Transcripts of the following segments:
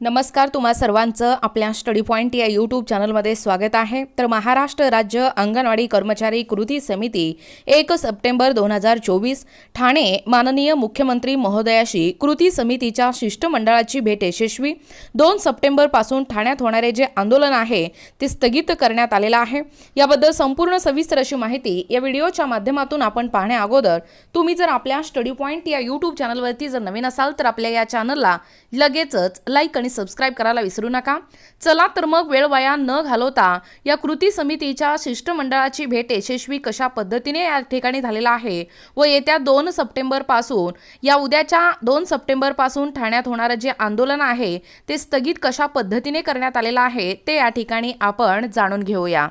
नमस्कार तुम्हा सर्वांचं आपल्या स्टडी पॉईंट या यूट्यूब चॅनलमध्ये स्वागत आहे. तर महाराष्ट्र राज्य अंगणवाडी कर्मचारी कृती समिती एक सप्टेंबर दोन हजार चोवीस ठाणे माननीय मुख्यमंत्री महोदयाशी कृती समितीच्या शिष्टमंडळाची भेट यशस्वी. दोन सप्टेंबरपासून ठाण्यात होणारे जे आंदोलन आहे ते स्थगित करण्यात आलेलं आहे. याबद्दल संपूर्ण सविस्तर अशी माहिती या व्हिडिओच्या माध्यमातून आपण पाहण्या अगोदर तुम्ही जर आपल्या स्टडी पॉईंट या यूट्यूब चॅनलवरती जर नवीन असाल तर आपल्या या चॅनलला लगेचच लाईक आणि सबस्क्राईब करायला विसरू नका. चला तर मग वेळ वाया न घालवता या कृती समितीच्या शिष्टमंडळाची भेट यशस्वी कशा पद्धतीने या ठिकाणी झालेला आहे व येत्या दोन सप्टेंबरपासून या उद्याच्या दोन सप्टेंबरपासून ठाण्यात होणारं जे आंदोलन आहे ते स्थगित कशा पद्धतीने करण्यात आलेलं आहे ते या ठिकाणी आपण जाणून घेऊया.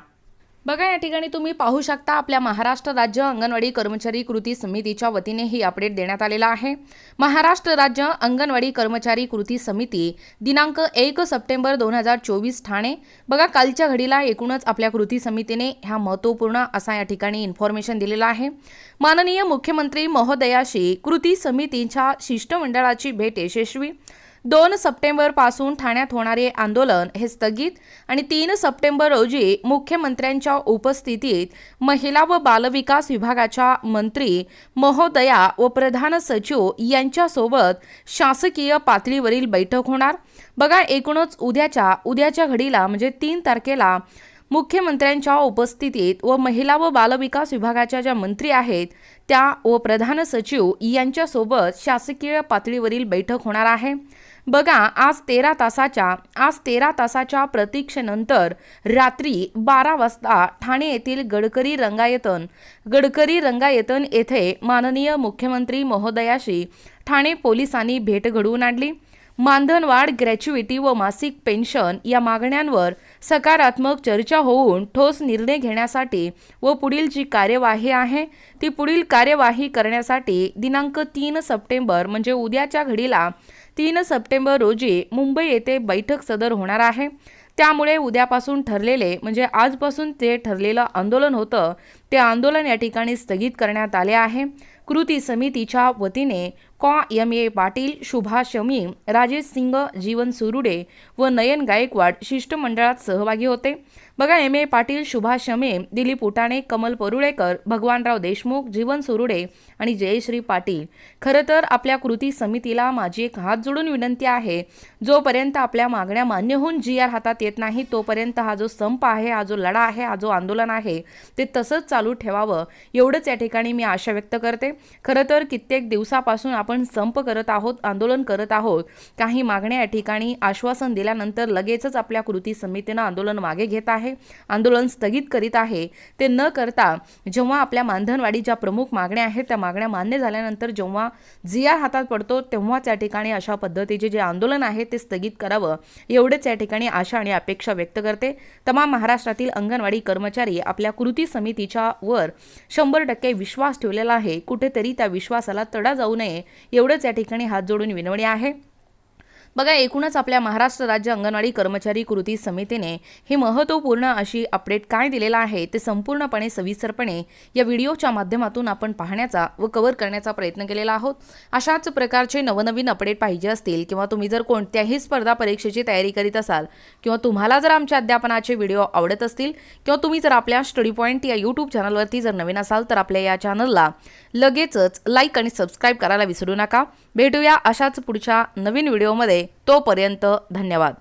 बघा या ठिकाणी तुम्ही पाहू शकता आपल्या महाराष्ट्र राज्य अंगणवाडी कर्मचारी कृती समितीच्या वतीने ही अपडेट देण्यात आलेला आहे. महाराष्ट्र राज्य अंगणवाडी कर्मचारी कृती समिती दिनांक एक सप्टेंबर दोन हजार चोवीस ठाणे. बघा कालच्या घडीला एकूणच आपल्या कृती समितीने ह्या महत्त्वपूर्ण असा या ठिकाणी इन्फॉर्मेशन दिलेलं आहे. माननीय मुख्यमंत्री महोदयाशी कृती समितीच्या शिष्टमंडळाची भेट यशस्वी दोन सप्टेंबरपासून ठाण्यात होणारे आंदोलन हे स्थगित आणि तीन सप्टेंबर रोजी मुख्यमंत्र्यांच्या उपस्थितीत महिला व बालविकास विभागाच्या मंत्री महोदया व प्रधान सचिव यांच्यासोबत शासकीय पातळीवरील बैठक होणार. बघा एकूणच उद्याच्या उद्याच्या घडीला म्हणजे तीन तारखेला मुख्यमंत्र्यांच्या उपस्थितीत व महिला व बालविकास विभागाच्या ज्या मंत्री आहेत त्या व प्रधान सचिव यांच्यासोबत शासकीय पातळीवरील बैठक होणार आहे. बघा आज तेरा तासाच्या आज तेरा तासाच्या प्रतीक्षेनंतर रात्री बारा वाजता ठाणे येथील गडकरी रंगायतन गडकरी रंगायतन येथे माननीय मुख्यमंत्री महोदयाशी ठाणे पोलिसांनी भेट घडवून आणली. मानधनवाढ ग्रॅच्युइटी व मासिक पेन्शन या मागण्यांवर सकारात्मक चर्चा होऊन ठोस निर्णय घेण्यासाठी व पुढील जी कार्यवाही आहे ती पुढील कार्यवाही करण्यासाठी दिनांक तीन सप्टेंबर म्हणजे उद्याच्या घडीला तीन सप्टेंबर रोजी मुंबई येथे बैठक सदर होणार आहे. त्यामुळे उद्यापासून ठरलेले म्हणजे आजपासून ते ठरलेलं आंदोलन होतं ते आंदोलन या ठिकाणी स्थगित करण्यात आले आहे. कृती समितीच्या वतीने कॉ. एम. ए. पाटील शुभा शमी राजेश सिंग जीवन सुरुडे व नयन गायकवाड शिष्टमंडळात सहभागी होते. बघा एम. ए. पाटील शुभा शमे दिलीप उटाणे कमल परुळेकर भगवानराव देशमुख जीवन सुरुडे आणि जयश्री पाटील. खरं तर आपल्या कृती समितीला माझी एक हात जोडून विनंती आहे. जोपर्यंत आपल्या मागण्या मान्य होऊन जी आर हातात येत नाही तोपर्यंत हा जो संप आहे हा जो लढा आहे हा जो आंदोलन आहे ते तसंच चालू ठेवावं एवढंच या ठिकाणी मी आशा व्यक्त करते. खरं तर कित्येक दिवसापासून आपण संप करत आहोत आंदोलन करत आहोत. काही मागण्या या ठिकाणी आश्वासन दिल्यानंतर लगेचच आपल्या कृती समितीनं आंदोलन मागे घेत आहे आंदोलन स्थगित करीत आहे. ते न करता जेव्हा आपल्या मानधनवाढीच्या प्रमुख मागण्या आहेत त्या मागण्या मान्य झाल्यानंतर जेव्हा जी आर हातात पडतो तेव्हाच या ठिकाणी अशा पद्धतीचे जे आंदोलन आहे ते स्थगित करावं एवढेच या ठिकाणी आशा आणि अपेक्षा व्यक्त करते. तमाम महाराष्ट्रातील अंगणवाडी कर्मचारी आपल्या कृती समितीच्या वर शंभर टक्के विश्वास ठेवलेला आहे. कुठे कुठेतरी त्या विश्वासाला तडा जाऊ नये एवढंच या ठिकाणी हात जोडून विनवणी आहे. बघा एकूणच आपल्या महाराष्ट्र राज्य अंगणवाडी कर्मचारी कृती समितीने ही महत्त्वपूर्ण अशी अपडेट काय दिलेलं आहे ते संपूर्णपणे सविस्तरपणे या व्हिडिओच्या माध्यमातून आपण पाहण्याचा व कव्हर करण्याचा प्रयत्न केलेला आहोत. अशाच प्रकारचे नवनवीन अपडेट पाहिजे असतील किंवा तुम्ही जर कोणत्याही स्पर्धा परीक्षेची तयारी करीत असाल किंवा तुम्हाला जर आमच्या अध्यापनाचे व्हिडिओ आवडत असतील किंवा तुम्ही जर आपल्या स्टडी पॉईंट या यूट्यूब चॅनलवरती जर नवीन असाल तर आपल्या या चॅनलला लगेचच लाईक आणि सबस्क्राईब करायला विसरू नका. भेटूया अशाच पुढच्या नवीन व्हिडिओमध्ये. तोपर्यंत धन्यवाद.